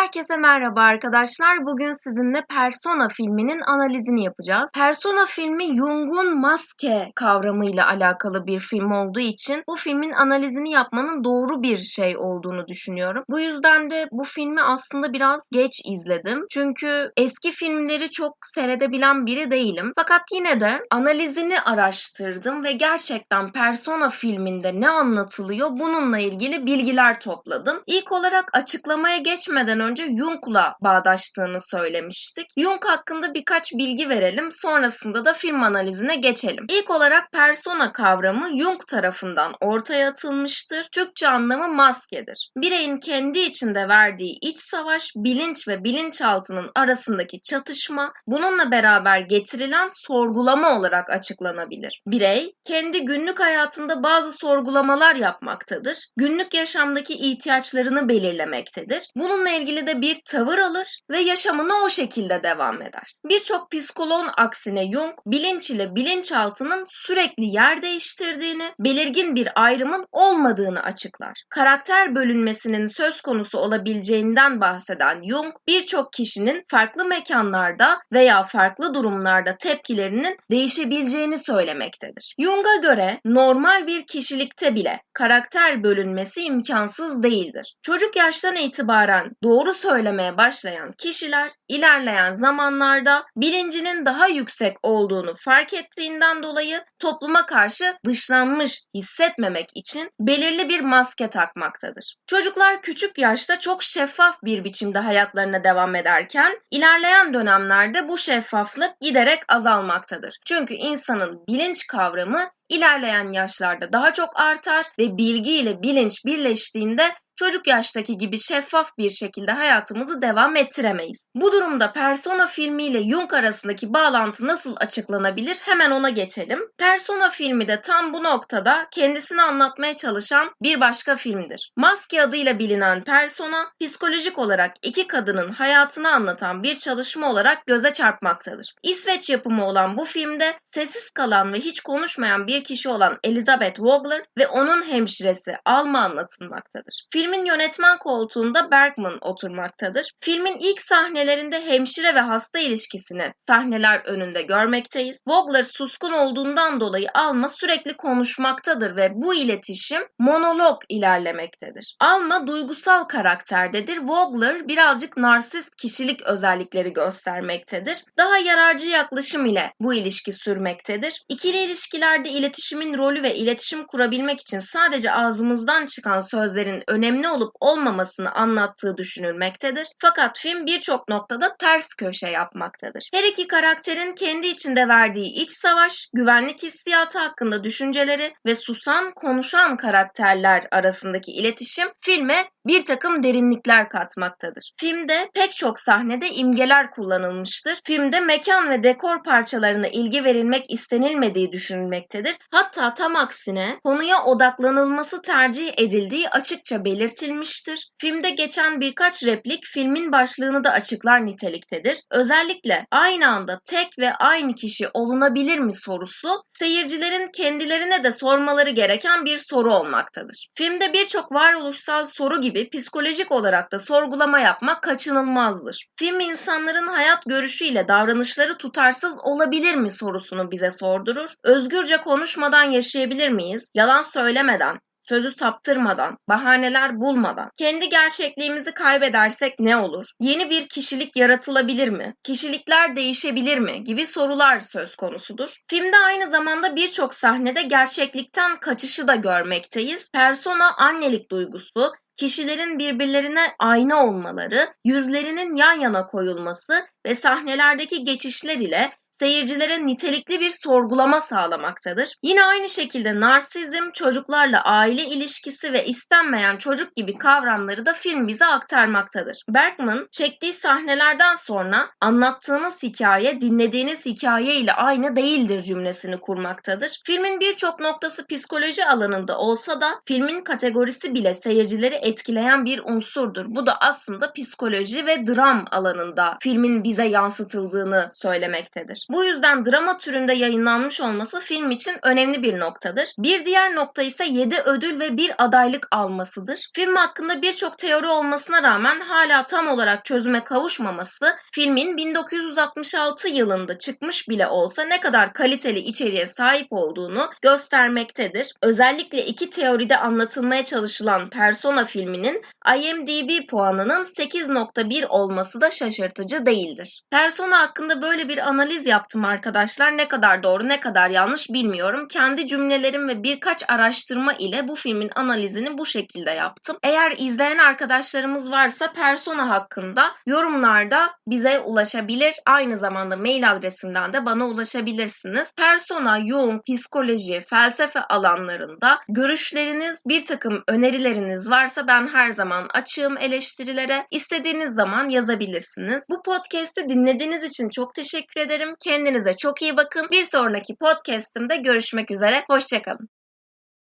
Herkese merhaba arkadaşlar. Bugün sizinle Persona filminin analizini yapacağız. Persona filmi Jung'un maske kavramıyla alakalı bir film olduğu için bu filmin analizini yapmanın doğru bir şey olduğunu düşünüyorum. Bu yüzden de bu filmi aslında biraz geç izledim. Çünkü eski filmleri çok seyredebilen biri değilim. Fakat yine de analizini araştırdım ve gerçekten Persona filminde ne anlatılıyor bununla ilgili bilgiler topladım. İlk olarak açıklamaya geçmeden önce Jung'la bağdaştığını söylemiştik. Jung hakkında birkaç bilgi verelim. Sonrasında da film analizine geçelim. İlk olarak persona kavramı Jung tarafından ortaya atılmıştır. Türkçe anlamı maskedir. Bireyin kendi içinde verdiği iç savaş, bilinç ve bilinçaltının arasındaki çatışma, bununla beraber getirilen sorgulama olarak açıklanabilir. Birey kendi günlük hayatında bazı sorgulamalar yapmaktadır. Günlük yaşamdaki ihtiyaçlarını belirlemektedir. Bununla ilgili de bir tavır alır ve yaşamına o şekilde devam eder. Birçok psikoloğun aksine Jung bilinç ile bilinçaltının sürekli yer değiştirdiğini, belirgin bir ayrımın olmadığını açıklar. Karakter bölünmesinin söz konusu olabileceğinden bahseden Jung, birçok kişinin farklı mekanlarda veya farklı durumlarda tepkilerinin değişebileceğini söylemektedir. Jung'a göre normal bir kişilikte bile karakter bölünmesi imkansız değildir. Çocuk yaştan itibaren doğru söylemeye başlayan kişiler ilerleyen zamanlarda bilincinin daha yüksek olduğunu fark ettiğinden dolayı topluma karşı dışlanmış hissetmemek için belirli bir maske takmaktadır. Çocuklar küçük yaşta çok şeffaf bir biçimde hayatlarına devam ederken ilerleyen dönemlerde bu şeffaflık giderek azalmaktadır. Çünkü insanın bilinç kavramı ilerleyen yaşlarda daha çok artar ve bilgi ile bilinç birleştiğinde çocuk yaştaki gibi şeffaf bir şekilde hayatımızı devam ettiremeyiz. Bu durumda Persona filmiyle Jung arasındaki bağlantı nasıl açıklanabilir? Hemen ona geçelim. Persona filmi de tam bu noktada kendisini anlatmaya çalışan bir başka filmdir. Maske adıyla bilinen Persona, psikolojik olarak iki kadının hayatını anlatan bir çalışma olarak göze çarpmaktadır. İsveç yapımı olan bu filmde sessiz kalan ve hiç konuşmayan bir kişi olan Elizabeth Vogler ve onun hemşiresi Alma anlatılmaktadır. Film Filmin yönetmen koltuğunda Bergman oturmaktadır. Filmin ilk sahnelerinde hemşire ve hasta ilişkisini sahneler önünde görmekteyiz. Vogler suskun olduğundan dolayı Alma sürekli konuşmaktadır ve bu iletişim monolog ilerlemektedir. Alma duygusal karakterdedir. Vogler birazcık narsist kişilik özellikleri göstermektedir. Daha yararcı yaklaşım ile bu ilişki sürmektedir. İkili ilişkilerde iletişimin rolü ve iletişim kurabilmek için sadece ağzımızdan çıkan sözlerin önemli önemli olup olmamasını anlattığı düşünülmektedir. Fakat film birçok noktada ters köşe yapmaktadır. Her iki karakterin kendi içinde verdiği iç savaş, güvenlik hissiyatı hakkında düşünceleri ve susan, konuşan karakterler arasındaki iletişim filme bir takım derinlikler katmaktadır. Filmde pek çok sahnede imgeler kullanılmıştır. Filmde mekan ve dekor parçalarına ilgi verilmek istenilmediği düşünülmektedir. Hatta tam aksine konuya odaklanılması tercih edildiği açıkça belirtilmiştir. Filmde geçen birkaç replik filmin başlığını da açıklar niteliktedir. Özellikle aynı anda tek ve aynı kişi olunabilir mi sorusu seyircilerin kendilerine de sormaları gereken bir soru olmaktadır. Filmde birçok varoluşsal soru gibi psikolojik olarak da sorgulama yapmak kaçınılmazdır. Film insanların hayat görüşüyle davranışları tutarsız olabilir mi sorusunu bize sordurur. Özgürce konuşmadan yaşayabilir miyiz? Yalan söylemeden, sözü saptırmadan, bahaneler bulmadan, kendi gerçekliğimizi kaybedersek ne olur? Yeni bir kişilik yaratılabilir mi? Kişilikler değişebilir mi? gibi sorular söz konusudur. Filmde aynı zamanda birçok sahnede gerçeklikten kaçışı da görmekteyiz. Persona annelik duygusu, kişilerin birbirlerine ayna olmaları, yüzlerinin yan yana koyulması ve sahnelerdeki geçişler ile seyircilere nitelikli bir sorgulama sağlamaktadır. Yine aynı şekilde narsizm, çocuklarla aile ilişkisi ve istenmeyen çocuk gibi kavramları da film bize aktarmaktadır. Bergman çektiği sahnelerden sonra anlattığınız hikaye dinlediğiniz hikaye ile aynı değildir cümlesini kurmaktadır. Filmin birçok noktası psikoloji alanında olsa da filmin kategorisi bile seyircileri etkileyen bir unsurdur. Bu da aslında psikoloji ve dram alanında filmin bize yansıtıldığını söylemektedir. Bu yüzden drama türünde yayınlanmış olması film için önemli bir noktadır. Bir diğer nokta ise 7 ödül ve bir adaylık almasıdır. Film hakkında birçok teori olmasına rağmen hala tam olarak çözüme kavuşmaması filmin 1966 yılında çıkmış bile olsa ne kadar kaliteli içeriğe sahip olduğunu göstermektedir. Özellikle iki teoride anlatılmaya çalışılan Persona filminin IMDb puanının 8.1 olması da şaşırtıcı değildir. Persona hakkında böyle bir analiz yaptım arkadaşlar. Ne kadar doğru ne kadar yanlış bilmiyorum. Kendi cümlelerim ve birkaç araştırma ile bu filmin analizini bu şekilde yaptım. Eğer izleyen arkadaşlarımız varsa Persona hakkında yorumlarda bize ulaşabilir. Aynı zamanda mail adresimden de bana ulaşabilirsiniz. Persona, yoğun, psikoloji, felsefe alanlarında görüşleriniz, bir takım önerileriniz varsa ben her zaman açığım eleştirilere. İstediğiniz zaman yazabilirsiniz. Bu podcast'i dinlediğiniz için çok teşekkür ederim. Kendinize çok iyi bakın. Bir sonraki podcast'imde görüşmek üzere. Hoşçakalın.